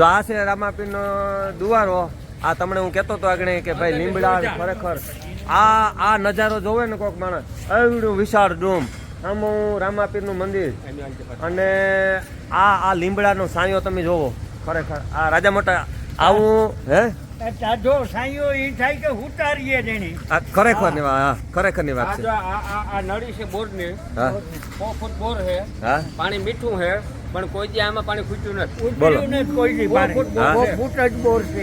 જો આ છે રામાપીરનો દુવારો આ તમને હું કહેતો હતો આગળ કે ભાઈ લીમડા ખરેખર આ આ નજારો જોવે ને કોઈક માણસ એવડું વિશાળ ડૂમ આમ રામાપીરનું મંદિર અને આ આ લીમડાનો સાંયો તમે જોવો ખરેખર. આ રાજા મોટા આવું હે? તાજો સાઈઓ એ થાય કે ઉતારીએ તેની આ ખરેખરની વાત હા ખરેખરની આ વાત છે આ નળી છે હા. સો ફૂટ બોર છે. પાણી મીઠું છે. પણ કોઈ દી આમાં પાણી ખૂટ્યું નથી. બોલો. ને કોઈ દી પાણી. ફૂટ બોર જ બોર છે.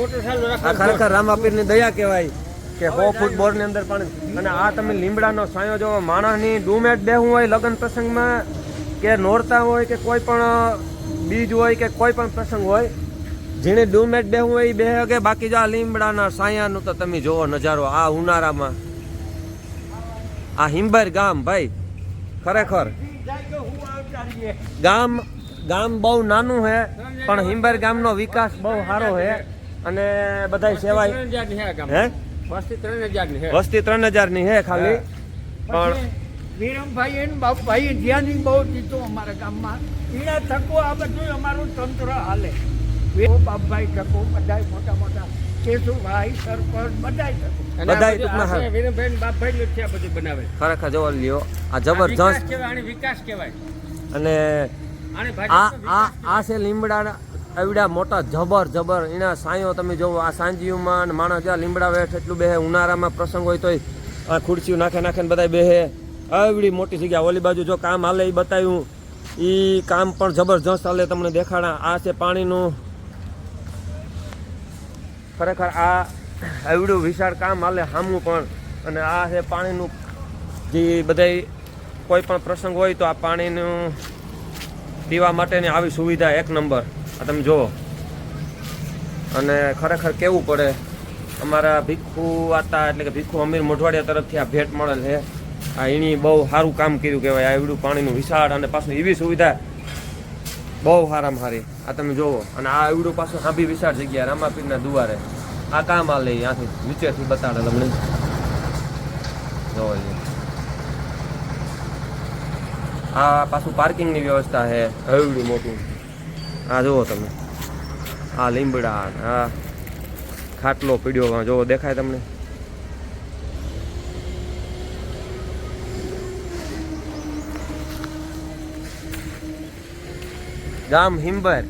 મોટર ચાલુ ખરેખર રામાપીરની દયા કહેવાય કે સો ફૂટ બોરની અંદર પાણી. અને આ તમે લીમડાનો સાયો જો માણસની ડુમેટ બેહવું હોય લગ્ન પ્રસંગમાં કે નોરતા હોય કે કોઈ પણ બીજ હોય કે કોઈ પણ પ્રસંગ હોય જેને ડુમેટ બેહવું હોય એ બે કે બાકી જો આ લીમડાના સાયાનું તો તમે જોવો નજારો આ ઉનાળામાં. આ હિંબર ગામ ભાઈ ખરેખર. ગામ ગામ બહુ નાનું છે પણ હિંબર ગામનો વિકાસ બહુ સારો છે અને બધા ગામ. હે? વસ્તી ત્રણ હજારની છે ખાલી પણ વિરમભાઈ અને બાપભાઈ જ્યાંની બહુ દીધું અમારા ગામમાં એના થકો આ બધું અમારું તંત્ર હાલે. બાપભાઈ થકો બધાય મોટા મોટા કેશુભાઈ સરપંચ બધા થકો. બધું વીરમભાઈ બાપભાઈ જ છે બધું બનાવે. ખરેખર જોવા લ્યો આ જબરજસ્ત વિકાસ કહેવાય. અને આ આ આ છે લીમડા એવડા મોટા જબર જબર. એના સાંયો તમે જોવો આ સાંજીયુમાં ને માણસ જ્યાં લીમડા વેઠ એટલું બેહે ઉનાળામાં પ્રસંગ હોય તોય આ ખુરશીઓ નાખે નાખે ને બધા બેહે. એવડી મોટી જગ્યા ઓલી બાજુ જો કામ હાલે એ બતાવ્યું. એ કામ પણ જબરજસ્ત હાલે તમને દેખાડા આ છે પાણીનું. ખરેખર આ એવડું વિશાળ કામ હાલે સામું પણ. અને આ છે પાણીનું જે બધાય કોઈ પણ પ્રસંગ હોય તો આ પાણીનું પીવા માટેની આવી સુવિધા એક નંબર. આ તમે જુઓ. અને ખરેખર કેવું પડે? અમારા ભીખુ આતા એટલે કે ભીખુ અમીર મોઢવાડિયા તરફથી આ ભેટ મળેલ છે. આ એણી બહુ સારું કામ કર્યું કહેવાય, આ એવડું પાણીનું વિશાળ અને પાછું એવી સુવિધા બહુ સારામાં સારી આ તમે જુઓ. અને આ એવડું પાછું હાંભી વિશાળ જગ્યા, રામાપીરના દુવારે. આ કામ લઈ ત્યાંથી નીચેથી બતાડે તમને જોવો. આ પાછું પાર્કિંગની વ્યવસ્થા છે. હવડું મોટું. આ જુઓ તમે. આ લીમડા આ ખાટલો પીડ્યો જોવો દેખાય તમને? ગામ હિંબર.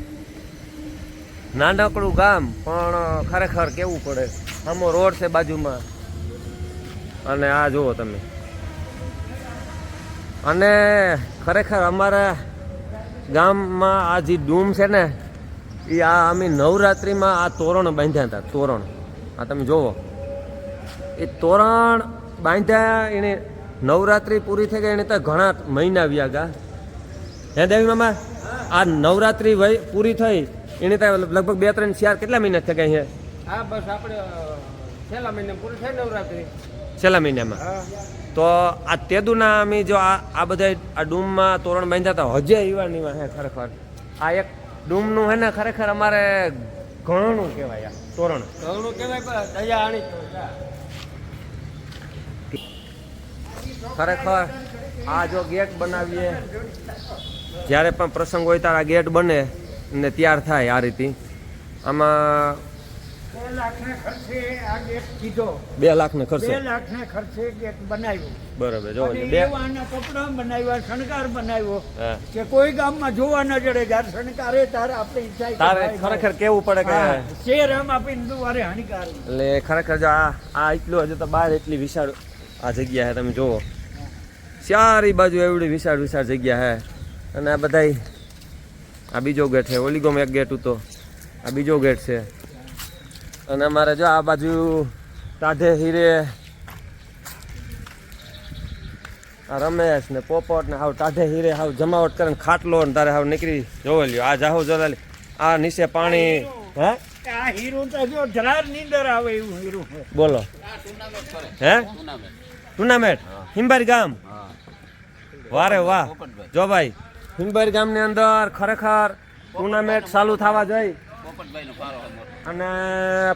નાનકડું ગામ, પણ ખરેખર કેવું પડે? આમો રોડ છે બાજુમાં. અને આ જુઓ તમે. અને ખરેખર અમારા ગામમાં આ જે ડૂમ છે ને એ આ અમે નવરાત્રિમાં આ તોરણ બાંધ્યા હતા તોરણ. આ તમે જુઓ એ તોરણ બાંધ્યા એને નવરાત્રિ પૂરી થઈ ગઈ એને તો ઘણા મહિના આવ્યા ગયા. હે દેવી મામા? આ નવરાત્રિ વય પૂરી થઈ એને તો લગભગ બે ત્રણ ચાર કેટલા મહિના થઈ ગયા છે હા બસ આપણે છેલ્લા મહિને પૂરી થાય નવરાત્રિ. છેલ્લા મહિનામાં. તો આ તેદુના અમે જો આ આ બધા આ ડૂમમાં તોરણ બાંધ્યા હતા. હજે યુવાનીમાં હે ખરેખર. આ એક ડૂમનું હે ને ખરેખર અમારે ઘણું કહેવાય આ તોરણ. ઘણું કહેવાય પણ દયા આણી ખરેખર આ જો ગેટ બનાવીએ જ્યારે પણ પ્રસંગ હોય ત્યારે આ ગેટ બને ને તૈયાર થાય આ રીતે. આમાં બે લાખને ખર્ચે આ ગેટ કીધો. બે લાખને બે ખર્ચે લાખના ખર્ચે ગેટ બનાવ્યું. બરાબર જો બે એવાના કપડા બનાવ્યા શણગાર બનાવ્યો. કે કોઈ ગામમાં જોવા ન જડે જ્યારે શણગારે તારે આપણે ઈચ્છા તારે ખરેખર કેવું પડે કે શેર આમ આપીને દુવારે હાનિકાર એટલે ખરેખર જો આ આ એટલું હજુ તો બહાર એટલી વિશાળ આ જગ્યા છે તમે જુઓ. ચારી બાજુ એવડી વિશાળ વિશાળ જગ્યા હે. અને આ બધાય આ બીજો ગેટ છે ઓલીગોમ એક ગેટ હતો આ બીજો ગેટ છે. અને અમારે જો આ બાજુ ટાઢે હીરે આ રમેશ ને પોપટ ને હાવ ટાઢે હીરે હાવ જમાવટ કરે ખાટલો ને તારે હાવ નીકળી જોવે લ્યો. આ જાહો જલાલી આ નીચે પાણી. હે? આ હીરું તો જો ધરાર નીંદર આવે એવું હીરું બોલો. હે? ટુર્નામેન્ટ? હિંબારી ગામ? વારે વાહ. જો ભાઈ હિંબારી ગામની અંદર ખરેખર ટુર્નામેન્ટ ચાલુ થવા જોઈએ અને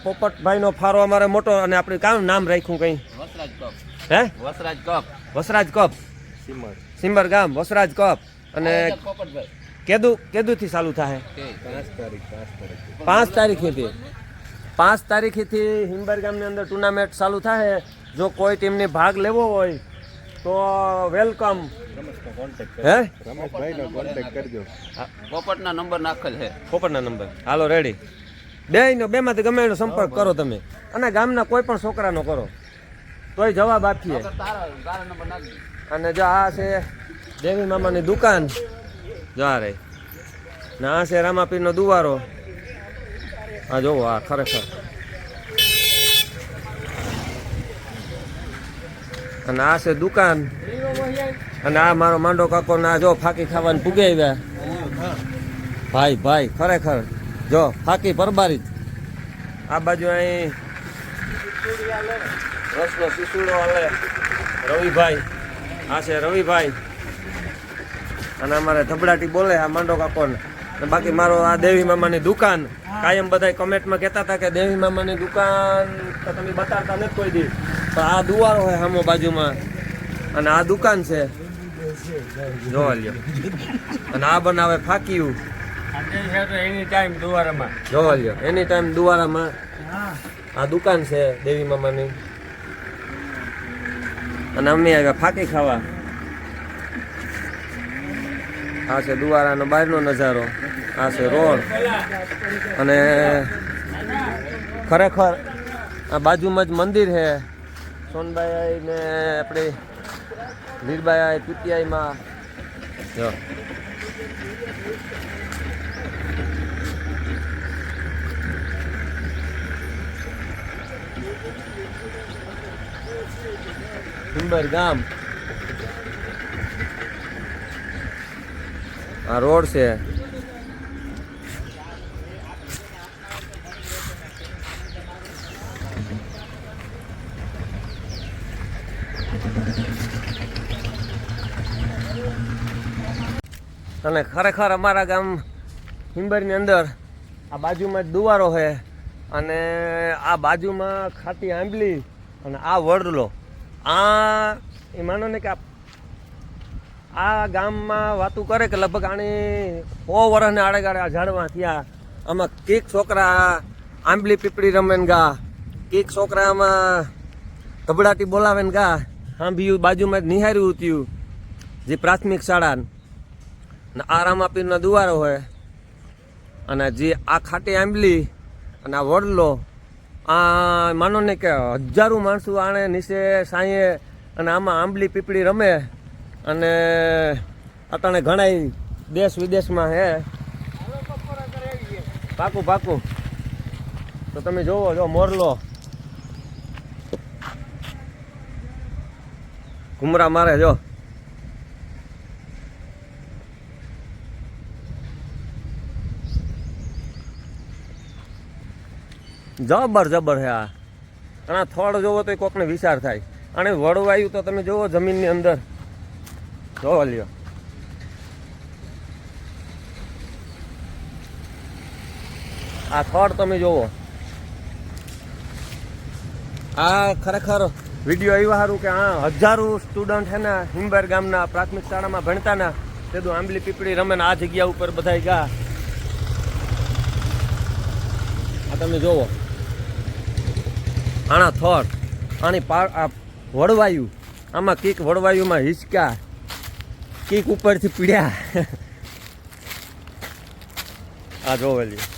પોપટભાઈનો ફારો અમારે મોટો અને આપણે કામ નામ રાખ્યું કઈ? વસરાજ કપ. હે? વસરાજ કપ. વસરાજ કપ. સિમ્બર ગામ વસરાજ કપ. અને કેદુ કેદું કેદુંથી ચાલુ થાય? પાંચ તારીખેથી. પાંચ તારીખેથી હિંબર ગામની અંદર ટુર્નામેન્ટ ચાલુ થાય. જો કોઈ ટીમને ભાગ લેવો હોય તો વેલકમ. હે? પોપટના નંબર નાખેલ છે. પોપટના નંબર. હાલો રેડી બે નો બેમાંથી ગમે એનો સંપર્ક કરો તમે. અને ગામના કોઈ પણ છોકરાનો કરો. તોય જવાબ આપીએ. અને જો આ છે દેવી મામાની દુકાન. જો આ રહી ને આ છે રામાપીરનો દુવારો. આ જોવો આ ખરેખર. અને આ છે દુકાન. અને આ મારો માંડો કાકો ના જો ફાકી ખાવાનું પૂગે આવ્યા. ભાઈ ભાઈ, ખરેખર. જો, ફાકી પરબારી. આ બાજુ અહીં રસનો શિશુડો હાલે. રવિભાઈ. આ છે રવિભાઈ. અને અમારે ધબડાટી બોલે આ માંડો કાકોને. બાકી મારો આ દેવી મામાની દુકાન. કાયમ બધા કમેન્ટમાં કહેતા હતા કે દેવી મામાની દુકાન તો તમે બતાવતા નથી કોઈ દી. પણ આ દુવારો હોય સામો બાજુમાં. અને આ દુકાન છે. જોવા લ્યો. અને આ બનાવે ફાકીયું. એની ટાઈમ દુવારામાં જોવા લ્યો. એની ટાઈમ દુવારામાં આ દુકાન છે દેવી મામાની. અને અમે આવ્યા ફાકી ખાવા. આ છે દુવારાનો બહારનો નજારો. આ છે રોડ. અને ખરેખર આ બાજુમાં જ મંદિર છે. સોનબાઈ ને આપણે વીરબાઈ પીટીઆઈમાં જો. સુંદર ગામ. આ રોડ છે. અને ખરેખર અમારા ગામ હિંબરની અંદર આ બાજુમાં જ દુવારો છે અને આ બાજુમાં ખાટી આંબલી અને આ વડલો. આ, એ માનો ને કે આ ગામમાં વાતું કરે કે લગભગ આની સો વર્ષને આડેગાડે આ ઝાડવા થયા. આમાં કેક છોકરા આંબલી પીપળી રમે ને ગા, કીક છોકરા આમાં ધબડાટી બોલાવે ને ગા. સાંભળ્યું બાજુમાં જ નિહાર્યું ઉત્યું જે પ્રાથમિક શાળા ને આ રામાપીરનો દુવારો હોય. અને જે આ ખાટી આંબલી અને આ વડલો, આ માનો ને કે હજારો માણસો આણે નીચે સાંયે અને આમાં આંબલી પીપળી રમે. અને અટાણે ઘણા દેશ વિદેશમાં હે. પાકું પાકું. તો તમે જોવો, જો મોરલો. ઘુમરા મારે, જો. જબર જબર હે આ. અને આ થડ જોવો તો કોકને વિચાર થાય. અને વળવાયું તો તમે જોવો જમીનની અંદર. જોવો લ્યો આ થડ તમે જોવો. આ ખરેખર વીડિયો આવ્યા સારું કે આ હજારો સ્ટુડન્ટ છે ને હિંબર ગામના પ્રાથમિક શાળામાં ભણતા ને તે તો આંબલી પીપળી રમે આ જગ્યા ઉપર બધા ગયા આ તમે જોવો. આણા થોર. આની પા આ વળવાયું આમાં કીક વળવાયુંમાં હિંચકા. કીક ઉપરથી પીડ્યા. આ જોવેલી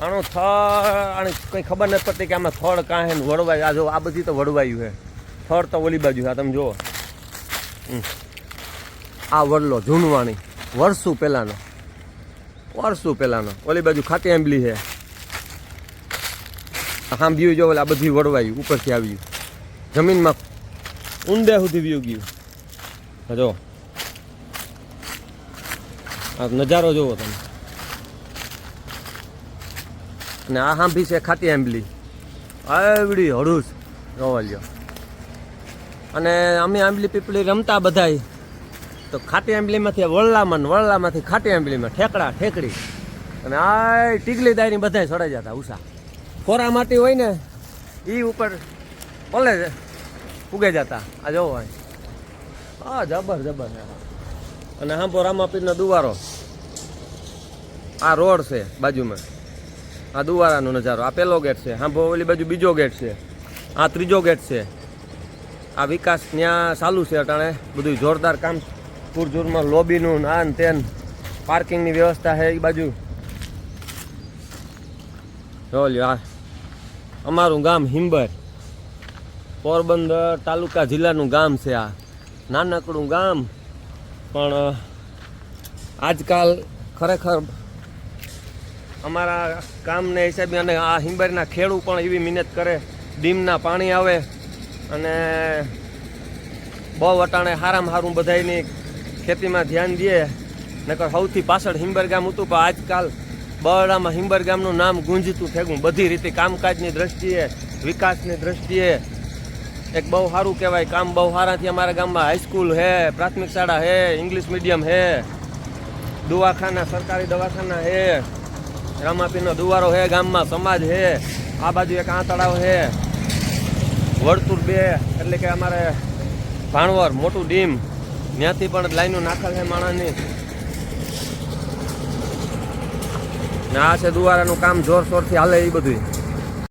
આનું થળ આની કંઈ ખબર નથી પડતી કે આમાં થળ કાં હે વળવાયું. આ જો, આ બધી તો વળવાયું છે. થળ તો ઓલી બાજુ આ તમે જુઓ. આ વડલો, જૂનવાણી. વર્ષો પહેલાંનો. વર્ષો પહેલાંનો. ઓલી બાજુ ખાતી આંબલી છે. વ્યૂ જો આ બધી વળવાયું, ઉપરથી આવ્યું. જમીનમાં ઊંડે સુધી વ્યુ ગયું. જો. આ નજારો જોવો તમે. અને આ હાંભી છે ખાટી આંબલી આવડી હળુસ રવાલિયો અને અમે આંબલી પીપળી રમતા બધાય. તો ખાટી આંબલીમાંથી વળલામાં ને વળલામાંથી ખાટી આંબલીમાં ઠેકડા, ઠેકડી. અને આ ટીગલી દાયની બધાય સડાઈ જતા ઉષા. ખોરા માટી હોય ને એ ઉપર પલે ઉગે જતા. આ જોવો હા જબર જબર. અને હાંભો રામાપીરનો દુવારો. આ રોડ છે બાજુમાં. આ દુવારાનો નજારો. આ પહેલો ગેટ છે. હા ઓલી બાજુ બીજો ગેટ છે. આ ત્રીજો ગેટ છે. આ વિકાસ ત્યાં ચાલુ છે અટાણે. બધું જોરદાર કામ. પૂરજોરમાં લોબીનું નાન તેન પાર્કિંગની વ્યવસ્થા છે એ બાજુ. લ્યો આ. અમારું ગામ હિંબર. પોરબંદર તાલુકા જિલ્લાનું ગામ છે આ. નાનકડું ગામ. પણ આજકાલ ખરેખર અમારા કામને હિસાબે અને આ હિંબરના ખેડૂ પણ એવી મહેનત કરે, ડીમના પાણી આવે અને બહુ વટાણે હારામાં સારું બધાયની ખેતીમાં ધ્યાન દે. નકર સૌથી પાછળ હિંબર ગામ હતું, પણ આજકાલ બરડામાં હિંબર ગામનું નામ ગુંજતું થેગું બધી રીતે કામકાજની દ્રષ્ટિએ, વિકાસની દ્રષ્ટિએ એક બહુ સારું કહેવાય. કામ બહુ સારાથી અમારા ગામમાં હાઈસ્કૂલ હે, પ્રાથમિક શાળા હે ઇંગ્લિશ મીડિયમ હે, દવાખાના, સરકારી દવાખાના હે. રામાપીરનો દુવારો હે, ગામમાં સમાજ છે આ બાજુ એક આ હે. વર્તુળ બે, એટલે કે અમારે ભાણવર, મોટું ડીમ. ત્યાંથી પણ લાઈનો નાખેલ છે માણસની ને આ છે દુવારાનું કામ જોરશોરથી હાલે એ બધું